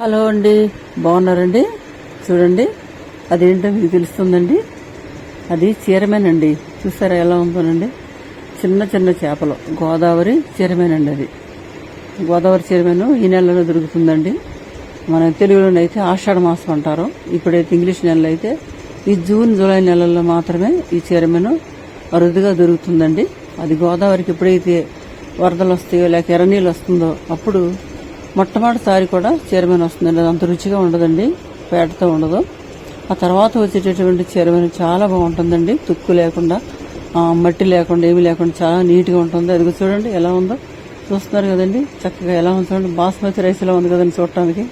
Hello అండి బాగున్నారండి? చూడండి అదేంటో మీకు తెలుస్తుందండి? అది చీరమేనండి. చూసారా ఎలా ఉందోనండి? చిన్న చిన్న చేపలు. గోదావరి చీరమేనండి అది. గోదావరి చీరమేను ఈ నెలలో దొరుకుతుందండి. మన తెలుగులోనైతే ఆషాఢ మాసం అంటారు. ఇప్పుడైతే ఇంగ్లీష్ నెలలో అయితే ఈ జూన్ జూలై నెలల్లో మాత్రమే ఈ చీరమేను అరుదుగా దొరుకుతుందండి. అది గోదావరికి ఎప్పుడైతే వరదలు వస్తాయో లేక ఎర్రనీళ్ళు వస్తుందో అప్పుడు మొట్టమొదటిసారి కూడా చీరమైన వస్తుందండి. అది అంత రుచిగా ఉండదండి. పేటతో ఉండదు. ఆ తర్వాత వచ్చేటటువంటి చీరమైన చాలా బాగుంటుందండి. తుక్కు లేకుండా మట్టి లేకుండా ఏమి లేకుండా చాలా నీట్గా ఉంటుంది. అది చూడండి ఎలా ఉందో. చూస్తున్నారు కదండి. చక్కగా ఎలా ఉంది చూడండి. బాస్మతి రైస్ ఎలా ఉంది కదండి చూడటానికి.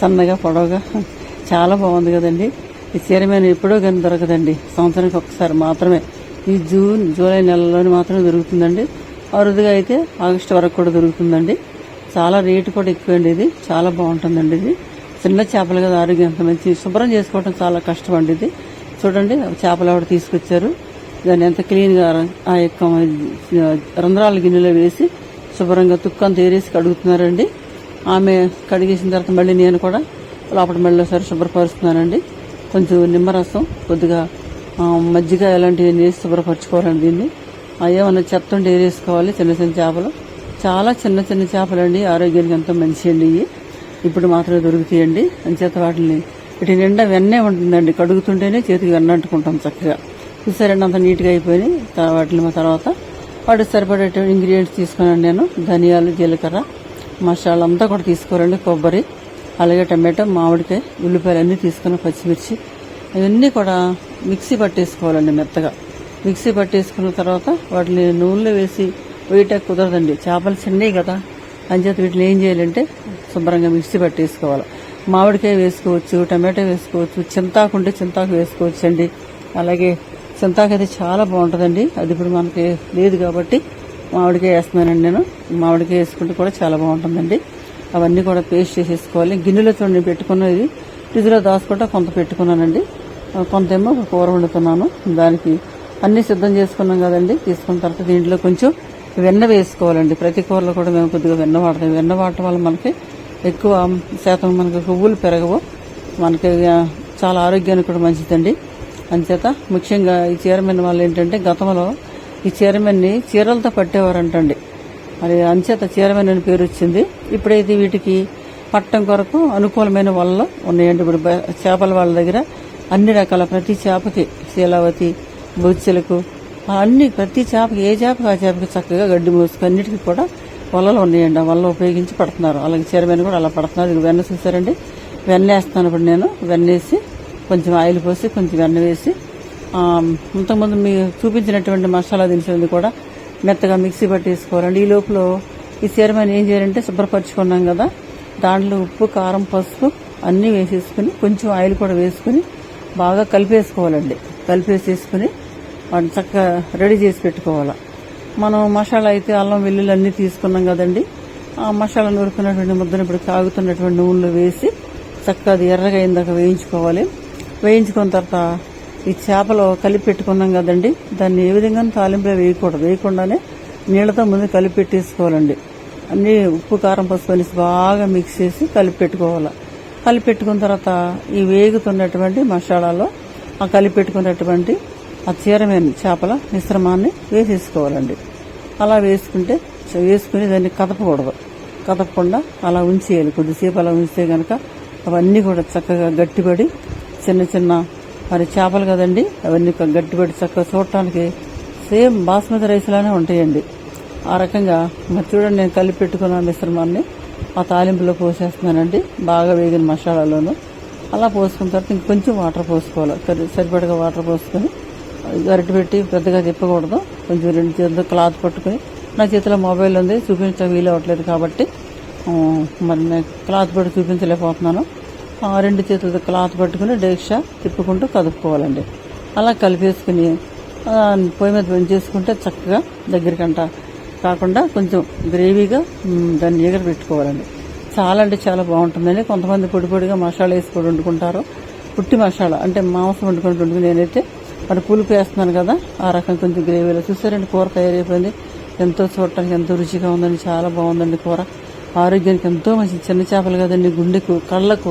సన్నగా పొడవుగా. చాలా బాగుంది కదండి. ఈ చీరమైన ఎప్పుడో కానీ దొరకదండి. సంవత్సరానికి ఒకసారి మాత్రమే. ఈ జూన్ జూలై నెలలోనే మాత్రమే దొరుకుతుందండి. అరుదుగా అయితే ఆగస్టు వరకు కూడా దొరుకుతుందండి. చాలా రేటు కూడా ఎక్కువ అండి ఇది. చాలా బాగుంటుందండి ఇది. చిన్న చేపలు కదా ఆరోగ్యం అంత మంచి శుభ్రం చేసుకోవడం చాలా కష్టం అండి ఇది. చూడండి చేపలు ఆవిడ తీసుకొచ్చారు. దాన్ని ఎంత క్లీన్గా ఆ యొక్క రంధ్రాల గిన్నెలో వేసి శుభ్రంగా తుక్కంత ఏరేసి కడుగుతున్నారండి. ఆమె కడిగేసిన తర్వాత మళ్ళీ నేను కూడా లోపల మళ్ళీ ఒకసారి శుభ్రపరుస్తున్నానండి. కొంచెం నిమ్మరసం కొద్దిగా మజ్జిగ ఇలాంటివన్నీ వేసి శుభ్రపరచుకోవాలండి దీన్ని. ఏమన్నా చెత్త ఉండి ఏరేసుకోవాలి చిన్న చిన్న చేపలు. చాలా చిన్న చిన్న చేపలండి. ఆరోగ్యానికి ఎంతో మంచి అండి ఇవి. ఇప్పుడు మాత్రమే దొరుకుతాయండి. అంచేత వాటిని వీటి నిండా వెన్నే ఉంటుందండి. కడుగుతుంటేనే చేతికి వెన్న అంటుకుంటాం చక్కగా. చూసారండి అంత నీట్గా అయిపోయినాయి. త- వాటిని తర్వాత వాటికి సరిపడే ఇంగ్రీడియంట్స్ తీసుకున్నాను నేను. ధనియాలు జీలకర్ర మసాలా అంతా కూడా తీసుకోరండి కొబ్బరి అలాగే టమాటో మామిడికాయ ఉల్లిపాయలు అన్నీ తీసుకుని పచ్చిమిర్చి ఇవన్నీ కూడా మిక్సీ పట్టేసుకోవాలండి మెత్తగా. మిక్సీ పట్టేసుకున్న తర్వాత వాటిని నూనెలో వేసి వేయటానికి కుదరదండి. చేపలు చిన్నవి కదా. అంచేత వీటిని ఏం చేయాలంటే శుభ్రంగా మిక్సీ పట్టేసుకోవాలి. మామిడికాయ వేసుకోవచ్చు టమాటో వేసుకోవచ్చు చింతాకు ఉంటే చింతాకు వేసుకోవచ్చు అండి అలాగే చింతాకు అయితే చాలా బాగుంటుందండి. అది ఇప్పుడు మనకి లేదు కాబట్టి మామిడికాయ వేస్తున్నానండి నేను. మామిడికాయ వేసుకుంటే కూడా చాలా బాగుంటుందండి. అవన్నీ కూడా పేస్ట్ చేసేసుకోవాలి. గిన్నెలో చూడండి పెట్టుకున్నది. ఫ్రిడ్జ్లో దాచుకుంటా కొంత పెట్టుకున్నానండి. కొంతేమో కొంత ఏమో కూర వండుతున్నాను. దానికి అన్నీ సిద్ధం చేసుకున్నాం కదండి. తీసుకున్న తర్వాత దీంట్లో కొంచెం వెన్న వేసుకోవాలండి. ప్రతి కూరలో కూడా మేము కొద్దిగా వెన్న వాడతాం. వెన్న వాడటం వల్ల మనకి ఎక్కువ శాతం మనకి కొవ్వులు పెరగవు. మనకి చాలా ఆరోగ్యానికి కూడా మంచిదండి. అంచేత ముఖ్యంగా ఈ చీరమెన్ వాళ్ళు ఏంటంటే గతంలో ఈ చీరమెన్ని చీరలతో పట్టేవారంటండి. మరి అంచేత చీరమెన్ అని పేరు వచ్చింది. ఇప్పుడైతే వీటికి పట్టం కొరకు అనుకూలమైన వలలు ఉన్నాయండి. ఇప్పుడు చేపల వాళ్ళ దగ్గర అన్ని రకాల ప్రతి చేపకి శీలావతి బొచ్చెలకు అన్ని ప్రతి చేపకి ఏ చేపకి ఆ చేపకి చక్కగా గడ్డి మోసుకు అన్నిటికీ కూడా వలలు ఉన్నాయండి. ఆ వలలు ఉపయోగించి పడుతున్నారు. అలాగే చీరమైన కూడా అలా పడుతున్నారు. ఇది వెన్న చూసారండి? వెన్న వేస్తాను ఇప్పుడు నేను. వెన్న వేసి కొంచెం ఆయిల్ పోసి కొంచెం వెన్న వేసి ఇంతకుముందు మీకు చూపించినటువంటి మసాలా దినుసులు కూడా మెత్తగా మిక్సీ పట్టేసుకోవాలండి. ఈ లోపల ఈ చీరమైన ఏం చేయాలంటే శుభ్రపరచుకున్నాం కదా. దాంట్లో ఉప్పు కారం పసుపు అన్నీ వేసేసుకుని కొంచెం ఆయిల్ కూడా వేసుకుని బాగా కలిపేసుకోవాలండి. కలిపేసేసుకుని వాటిని చక్కగా రెడీ చేసి పెట్టుకోవాలి. మనం మసాలా అయితే అల్లం వెల్లుల్లి అన్నీ తీసుకున్నాం కదండి. ఆ మసాలా నూరుకున్నటువంటి ముద్దను ఇప్పుడు కాగుతున్నటువంటి నూనెలో వేసి చక్కగా అది ఎర్రగా అయిందాక వేయించుకోవాలి. వేయించుకున్న తర్వాత ఈ చేపలు కలిపి పెట్టుకున్నాం కదండి. దాన్ని ఏ విధంగా తాలింపులో వేయకూడదు. వేయకుండానే నీళ్ళతో ముందు కలిపి పెట్టేసుకోవాలండి. అన్నీ ఉప్పు కారం పసుపు అనేసి బాగా మిక్స్ చేసి కలిపి పెట్టుకోవాలి. కలిపి పెట్టుకున్న తర్వాత ఈ వేగుతున్నటువంటి మసాలాలో ఆ కలిపి పెట్టుకున్నటువంటి ఆ చీరమైన చేపల మిశ్రమాన్ని వేసేసుకోవాలండి. అలా వేసుకుంటే వేసుకుని దాన్ని కదపకూడదు. కదపకుండా అలా ఉంచేయాలి. కొద్దిసేపు అలా ఉంచితే కనుక అవన్నీ కూడా చక్కగా గట్టిపడి చిన్న చిన్న మరి చేపలు కదండి అవన్నీ గట్టిపడి చక్కగా చూడటానికి సేమ్ బాస్మతి రైస్ లానే ఉంటాయండి. ఆ రకంగా మరి చూడండి నేను కలిపి పెట్టుకున్న మిశ్రమాన్ని ఆ తాలింపులో పోసేస్తున్నానండి. బాగా వేగిన మసాలాలోను. అలా పోసుకున్న తర్వాత ఇంకొంచెం వాటర్ పోసుకోవాలి. సరి- సరిపడగా వాటర్ పోసుకొని గరిటె పెట్టి పెద్దగా తిప్పకూడదు. కొంచెం రెండు చేతులతో క్లాత్ పట్టుకొని. నా చేతిలో మొబైల్ ఉంది చూపించడం వీలు అవ్వట్లేదు కాబట్టి మరి నేను క్లాత్ పెట్టి చూపించలేకపోతున్నాను. ఆ, రెండు చేతులతో క్లాత్ పట్టుకుని డేక్షా తిప్పుకుంటూ కదుపుకోవాలండి. అలా కలిపేసుకుని పొయ్యి మీద పెంచేసుకుంటే చక్కగా దగ్గరికంట కాకుండా కొంచెం గ్రేవీగా దాన్ని ఎగర పెట్టుకోవాలండి చాలా అంటే చాలా బాగుంటుందండి. కొంతమంది పొడి పొడిగా మసాలా వేసి కూడా వండుకుంటారు. పుట్టి మసాలా అంటే మాంసం వండుకొని వండుకుని నేనైతే అటు పులుపు వేస్తున్నాను కదా. ఆ రకం కొంచెం గ్రేవీలో చూసారండి కూర తయారైపోయింది. ఎంతో చూడటానికి ఎంతో రుచిగా ఉందండి చాలా బాగుందండి కూర. ఆరోగ్యానికి ఎంతో మంచిది. చిన్న చేపలు కదండి గుండెకు కళ్ళకు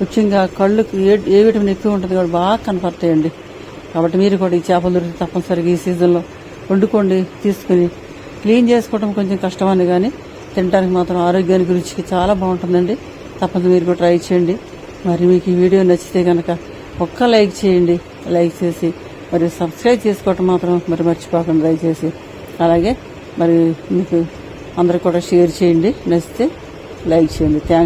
ముఖ్యంగా కళ్ళకు ఏ ఏ విటమిన్ ఎక్కువ ఉంటుంది కాబట్టి బాగా కనపడతాయండి. కాబట్టి మీరు కూడా ఈ చేపలు దొరికితే తప్పనిసరిగా ఈ సీజన్లో వండుకోండి తీసుకుని క్లీన్ చేసుకోవడం కొంచెం కష్టమని కానీ తినడానికి మాత్రం ఆరోగ్యానికి రుచికి చాలా బాగుంటుందండి. తప్పనిసరి మీరు కూడా ట్రై చేయండి. మరి మీకు ఈ వీడియో నచ్చితే కనుక ఒక్క లైక్ చేయండి. లైక్ చేసి మరి సబ్స్క్రైబ్ చేసుకోవటం మాత్రం మరి మర్చిపోకండి దయచేసి. అలాగే మరి మీకు అందరు కూడా షేర్ చేయండి నచ్చితే లైక్ చేయండి. థ్యాంక్స్